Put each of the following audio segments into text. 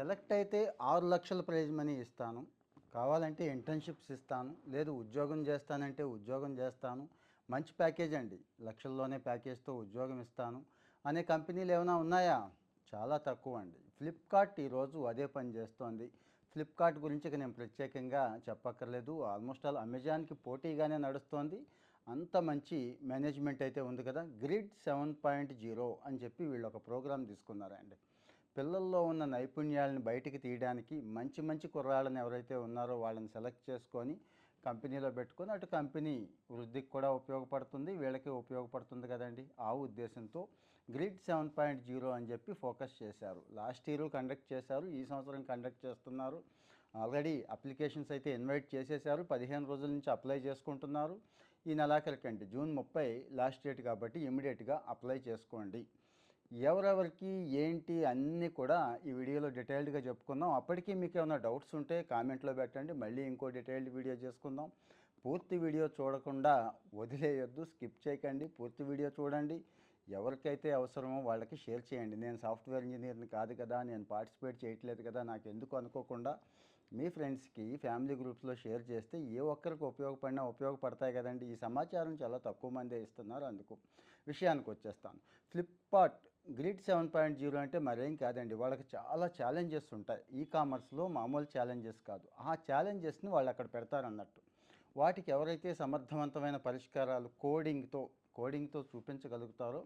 Select అయితే ఆరు లక్షల ప్రైజ్ మనీ ఇస్తాను. కావాలంటే ఇంటర్న్షిప్స్ ఇస్తాను. లేదు ఉద్యోగం చేస్తానంటే ఉద్యోగం చేస్తాను. మంచి ప్యాకేజ్ అండి. లక్షల్లోనే ప్యాకేజ్తో ఉద్యోగం ఇస్తాను. అనే కంపెనీలు ఏమైనా ఉన్నాయా? చాలా తక్కువ అండి. ఫ్లిప్కార్ట్ ఈరోజు అదే పని చేస్తోంది. ఫ్లిప్కార్ట్ గురించి ఇక నేను ప్రత్యేకంగా చెప్పక్కర్లేదు. ఆల్మోస్ట్ ఆల్ అమెజాన్కి పోటీగానే నడుస్తోంది. అంత మంచి మేనేజ్మెంట్ అయితే ఉంది కదా. గ్రిడ్ సెవెన్ పాయింట్ జీరో అని చెప్పి వీళ్ళు ఒక ప్రోగ్రాం తీసుకున్నారండి. పిల్లల్లో ఉన్న నైపుణ్యాలను బయటికి తీయడానికి మంచి మంచి కుర్రాళ్ళని ఎవరైతే ఉన్నారో వాళ్ళని సెలెక్ట్ చేసుకొని కంపెనీలో పెట్టుకొని అటు కంపెనీ వృద్ధికి కూడా ఉపయోగపడుతుంది వీళ్ళకి ఉపయోగపడుతుంది కదండి. ఆ ఉద్దేశంతో గ్రిడ్ సెవెన్ పాయింట్ జీరో అని చెప్పి ఫోకస్ చేశారు. లాస్ట్ ఇయర్ కండక్ట్ చేశారు ఈ సంవత్సరం కండక్ట్ చేస్తున్నారు. ఆల్రెడీ అప్లికేషన్స్ అయితే ఇన్వైట్ చేసేసారు పదిహేను రోజుల నుంచి అప్లై చేసుకుంటున్నారు. ఈ నెలాఖరికండి జూన్ ముప్పై లాస్ట్ డేట్ కాబట్టి ఇమీడియట్గా అప్లై చేసుకోండి. ఎవరెవరికి ఏంటి అన్నీ కూడా ఈ వీడియోలో డీటెయిల్డ్గా చెప్పుకుందాం. అప్పటికీ మీకు ఏమైనా డౌట్స్ ఉంటే కామెంట్లో పెట్టండి. మళ్ళీ ఇంకో డీటెయిల్డ్ వీడియో చేసుకుందాం. పూర్తి వీడియో చూడకుండా వదిలేయొద్దు స్కిప్ చేయకండి. పూర్తి వీడియో చూడండి. ఎవరికైతే అవసరమో వాళ్ళకి షేర్ చేయండి. నేను సాఫ్ట్వేర్ ఇంజనీర్ని కాదు కదా నేను పార్టిసిపేట్ చేయట్లేదు కదా నాకు ఎందుకు అనుకోకుండా మీ ఫ్రెండ్స్కి ఫ్యామిలీ గ్రూప్స్లో షేర్ చేస్తే ఏ ఒక్కరికి ఉపయోగపడినా ఉపయోగపడతాయి కదండి. ఈ సమాచారం చాలా తక్కువ మందే ఇస్తున్నారు. అందుకు విషయానికి వచ్చేస్తాను. Flipkart grid seven point zero అంటే మరేం కాదండి వాళ్ళకి చాలా ఛాలెంజెస్ ఉంటాయి. ఈ కామర్స్లో మామూలు ఛాలెంజెస్ కాదు. ఆ ఛాలెంజెస్ని వాళ్ళు అక్కడ పెడతారన్నట్టు. వాటికి ఎవరైతే సమర్థవంతమైన పరిష్కారాలు కోడింగ్తో కోడింగ్తో చూపించగలుగుతారో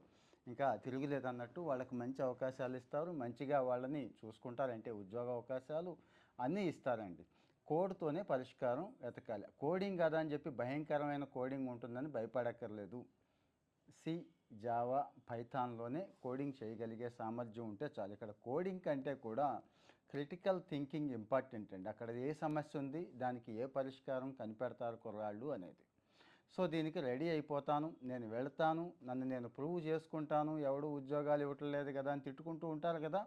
ఇంకా తిరుగులేదన్నట్టు వాళ్ళకి మంచి అవకాశాలు ఇస్తారు. మంచిగా వాళ్ళని చూసుకుంటారంటే ఉద్యోగ అవకాశాలు అన్నీ ఇస్తారండి. కోడ్తోనే పరిష్కారం వెతకాలి. కోడింగ్ కదా అని చెప్పి భయంకరమైన కోడింగ్ ఉంటుందని భయపడక్కర్లేదు. సి జావా పైథాన్లోనే కోడింగ్ చేయగలిగే సామర్థ్యం ఉంటే చాలు. ఇక్కడ కోడింగ్ కంటే కూడా క్రిటికల్ థింకింగ్ ఇంపార్టెంట్ అండి. అక్కడ ఏ సమస్య ఉంది దానికి ఏ పరిష్కారం కనిపెడతారు కుర్రాళ్ళు అనేది. సో దీనికి రెడీ అయిపోతాను. నేను వెళ్తాను. నన్ను నేను ప్రూవ్ చేసుకుంటాను. ఎవడు ఉద్యోగాలు ఇవ్వట్లేదు కదా అని తిట్టుకుంటూ ఉంటారు కదా.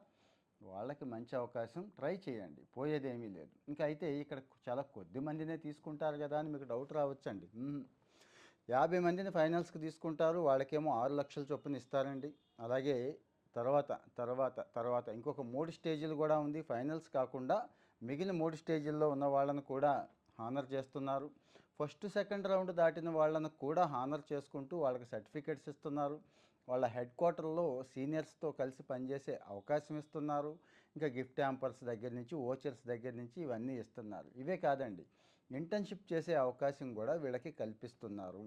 వాళ్ళకి మంచి అవకాశం ట్రై చేయండి. పోయేదేమీ లేదు. ఇంకా అయితే ఇక్కడ చాలా కొద్ది మందినే తీసుకుంటారు కదా అని మీకు డౌట్ రావచ్చండి. యాభై మందిని ఫైనల్స్కి తీసుకుంటారు. వాళ్ళకేమో ఆరు లక్షల చొప్పున ఇస్తారండి. అలాగే తర్వాత తర్వాత తర్వాత ఇంకొక మూడు స్టేజీలు కూడా ఉంది. ఫైనల్స్ కాకుండా మిగిలిన మూడు స్టేజీల్లో ఉన్న వాళ్ళను కూడా హానర్ చేస్తున్నారు. ఫస్ట్ సెకండ్ రౌండ్ దాటిన వాళ్ళను కూడా హానర్ చేసుకుంటూ వాళ్ళకి సర్టిఫికేట్స్ ఇస్తున్నారు. వాళ్ళ హెడ్ క్వార్టర్లో సీనియర్స్తో కలిసి పనిచేసే అవకాశం ఇస్తున్నారు. ఇంకా గిఫ్ట్ యాంపర్స్ దగ్గర నుంచి ఓచర్స్ దగ్గర నుంచి ఇవన్నీ ఇస్తున్నారు. ఇవే కాదండి. ఇంటర్న్షిప్ చేసే అవకాశం కూడా వీళ్ళకి కల్పిస్తున్నారు.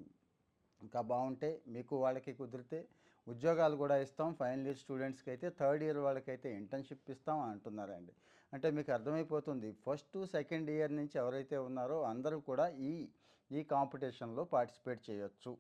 ఇంకా బాగుంటే మీకు వాళ్ళకి కుదిరితే ఉద్యోగాలు కూడా ఇస్తాం. ఫైనల్ ఇయర్ స్టూడెంట్స్కి అయితే థర్డ్ ఇయర్ వాళ్ళకైతే ఇంటర్న్షిప్ ఇస్తాం అంటున్నారండి. అంటే మీకు అర్థమైపోతుంది. ఫస్ట్ సెకండ్ ఇయర్ నుంచి ఎవరైతే ఉన్నారో అందరూ కూడా ఈ ఈ కాంపిటీషన్లో పార్టిసిపేట్ చేయొచ్చు.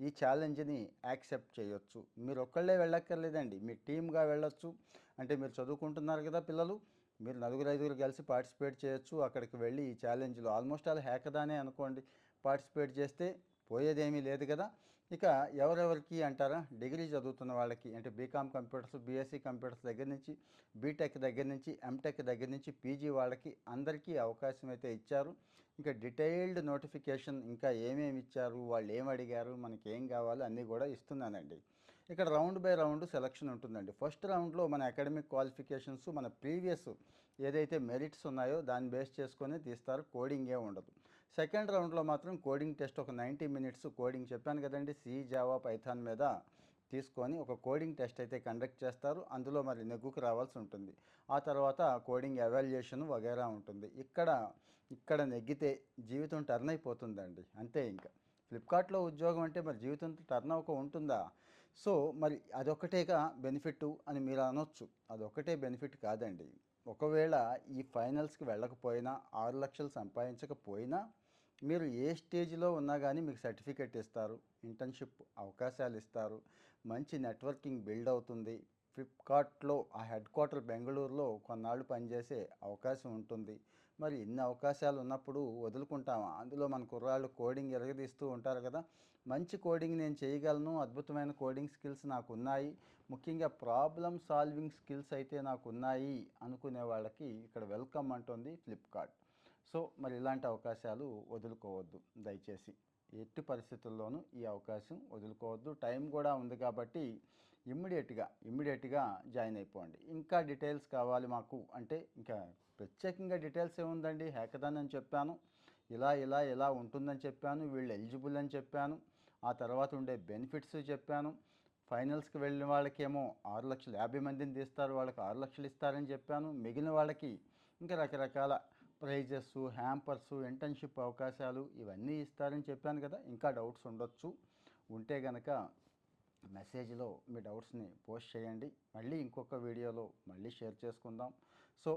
ఈ ఛాలెంజ్ని యాక్సెప్ట్ చేయొచ్చు. మీరు ఒక్కళ్ళే వెళ్ళక్కర్లేదండి. మీ టీమ్గా వెళ్ళొచ్చు. అంటే మీరు చదువుకుంటున్నారు కదా పిల్లలు మీరు నలుగురు ఐదుగురు కలిసి పార్టిసిపేట్ చేయొచ్చు. అక్కడికి వెళ్ళి ఈ ఛాలెంజ్లో ఆల్మోస్ట్ ఆల్ హ్యాకదానే అనుకోండి. పార్టిసిపేట్ చేస్తే పోయేదేమీ లేదు కదా. ఇక ఎవరెవరికి అంటారా? డిగ్రీ చదువుతున్న వాళ్ళకి అంటే బీకామ్ కంప్యూటర్స్ బీఎస్సీ కంప్యూటర్స్ దగ్గర నుంచి బీటెక్ దగ్గర నుంచి ఎంటెక్ దగ్గర నుంచి పీజీ వాళ్ళకి అందరికీ అవకాశం అయితే ఇచ్చారు. ఇంకా డీటెయిల్డ్ నోటిఫికేషన్ ఇంకా ఏమేమి ఇచ్చారు? వాళ్ళు ఏం అడిగారు? మనకి ఏం కావాలో? అన్నీ కూడా ఇస్తున్నానండి. ఇక్కడ రౌండ్ బై రౌండ్ సెలక్షన్ ఉంటుందండి. ఫస్ట్ రౌండ్లో మన అకాడమిక్ క్వాలిఫికేషన్స్ మన ప్రీవియస్ ఏదైతే మెరిట్స్ ఉన్నాయో దాన్ని బేస్ చేసుకొని తీస్తారు. కోడింగ్ ఏ ఉండదు. సెకండ్ రౌండ్లో మాత్రం కోడింగ్ టెస్ట్ ఒక నైంటీ మినిట్స్ కోడింగ్ చెప్పాను కదండి సి జావా పైథాన్ మీద తీసుకొని ఒక కోడింగ్ టెస్ట్ అయితే కండక్ట్ చేస్తారు. అందులో మరి నెగ్గుకు రావాల్సి ఉంటుంది. ఆ తర్వాత కోడింగ్ ఎవాల్యుయేషన్ వగైరా ఉంటుంది. ఇక్కడ ఇక్కడ నెగ్గితే జీవితం టర్న్ అయిపోతుందండి. అంతే ఇంకా. ఫ్లిప్కార్ట్లో ఉద్యోగం అంటే మరి జీవితం టర్న్ అవ్వక ఉంటుందా? సో మరి అదొక్కటేగా బెనిఫిట్ అని మీరు అనొచ్చు. అదొక్కటే బెనిఫిట్ కాదండి. ఒకవేళ ఈ ఫైనల్స్కి వెళ్ళకపోయినా ఆరు లక్షలు సంపాదించకపోయినా మీరు ఏ స్టేజ్లో ఉన్నా కానీ మీకు సర్టిఫికెట్ ఇస్తారు ఇంటర్న్షిప్ అవకాశాలు ఇస్తారు మంచి నెట్వర్కింగ్ బిల్డ్ అవుతుంది ఫ్లిప్కార్ట్లో ఆ హెడ్ క్వార్టర్ బెంగళూరులో కొన్నాళ్ళు పనిచేసే అవకాశం ఉంటుంది. మరి ఇన్ని అవకాశాలు ఉన్నప్పుడు వదులుకుంటామా? అందులో మన కుర్రాళ్ళు కోడింగ్ ఎరగదీస్తూ ఉంటారు కదా. మంచి కోడింగ్ నేను చేయగలను. అద్భుతమైన కోడింగ్ స్కిల్స్ నాకు ఉన్నాయి ముఖ్యంగా ప్రాబ్లమ్ సాల్వింగ్ స్కిల్స్ అయితే నాకు ఉన్నాయి అనుకునే వాళ్ళకి ఇక్కడ వెల్కమ్ అంటుంది ఫ్లిప్కార్ట్. సో మరి ఇలాంటి అవకాశాలు వదులుకోవద్దు దయచేసి. ఎట్టి పరిస్థితుల్లోనూ ఈ అవకాశం వదులుకోవద్దు. టైం కూడా ఉంది కాబట్టి ఇమ్మీడియట్గా ఇమ్మీడియట్గా జాయిన్ అయిపోండి. ఇంకా డీటెయిల్స్ కావాలి మాకు. అంటే ఇంకా ప్రత్యేకంగా డీటెయిల్స్ ఏముందండి? హ్యాకథాన్ అని చెప్పాను. ఇలా ఇలా ఇలా ఉంటుందని చెప్పాను. వీళ్ళు ఎలిజిబుల్ అని చెప్పాను. ఆ తర్వాత ఉండే బెనిఫిట్స్ చెప్పాను. ఫైనల్స్కి వెళ్ళిన వాళ్ళకేమో ఆరు లక్షలు యాభై మందిని తీస్తారు. వాళ్ళకి ఆరు లక్షలు ఇస్తారని చెప్పాను. మిగిలిన వాళ్ళకి ఇంకా రకరకాల ప్రైజెస్ హ్యాంపర్స్ ఇంటర్న్షిప్ అవకాశాలు ఇవన్నీ ఇస్తారని చెప్పాను కదా. ఇంకా డౌట్స్ ఉండొచ్చు. ఉంటే గనక మెసేజ్లో మీ డౌట్స్ని పోస్ట్ చేయండి. మళ్ళీ ఇంకొక వీడియోలో మళ్ళీ షేర్ చేసుకుందాం. సో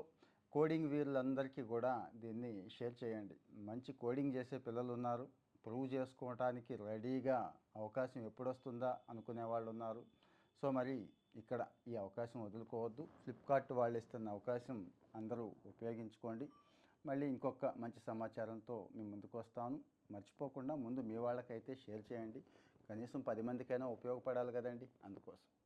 కోడింగ్ వీళ్ళందరికీ కూడా దీన్ని షేర్ చేయండి. మంచి కోడింగ్ చేసే పిల్లలు ఉన్నారు ప్రూవ్ చేసుకోవడానికి రెడీగా అవకాశం ఎప్పుడొస్తుందా అనుకునే వాళ్ళు ఉన్నారు సో మరి ఇక్కడ ఈ అవకాశం వదులుకోవద్దు. ఫ్లిప్కార్ట్ వాళ్ళు ఇస్తున్న అవకాశం అందరూ ఉపయోగించుకోండి. మళ్ళీ ఇంకొక మంచి సమాచారంతో మీ ముందుకు వస్తాను. మర్చిపోకుండా ముందు మీ వాళ్ళకైతే షేర్ చేయండి. కనీసం పది మందికైనా ఉపయోగపడాలి కదండి అందుకోసం.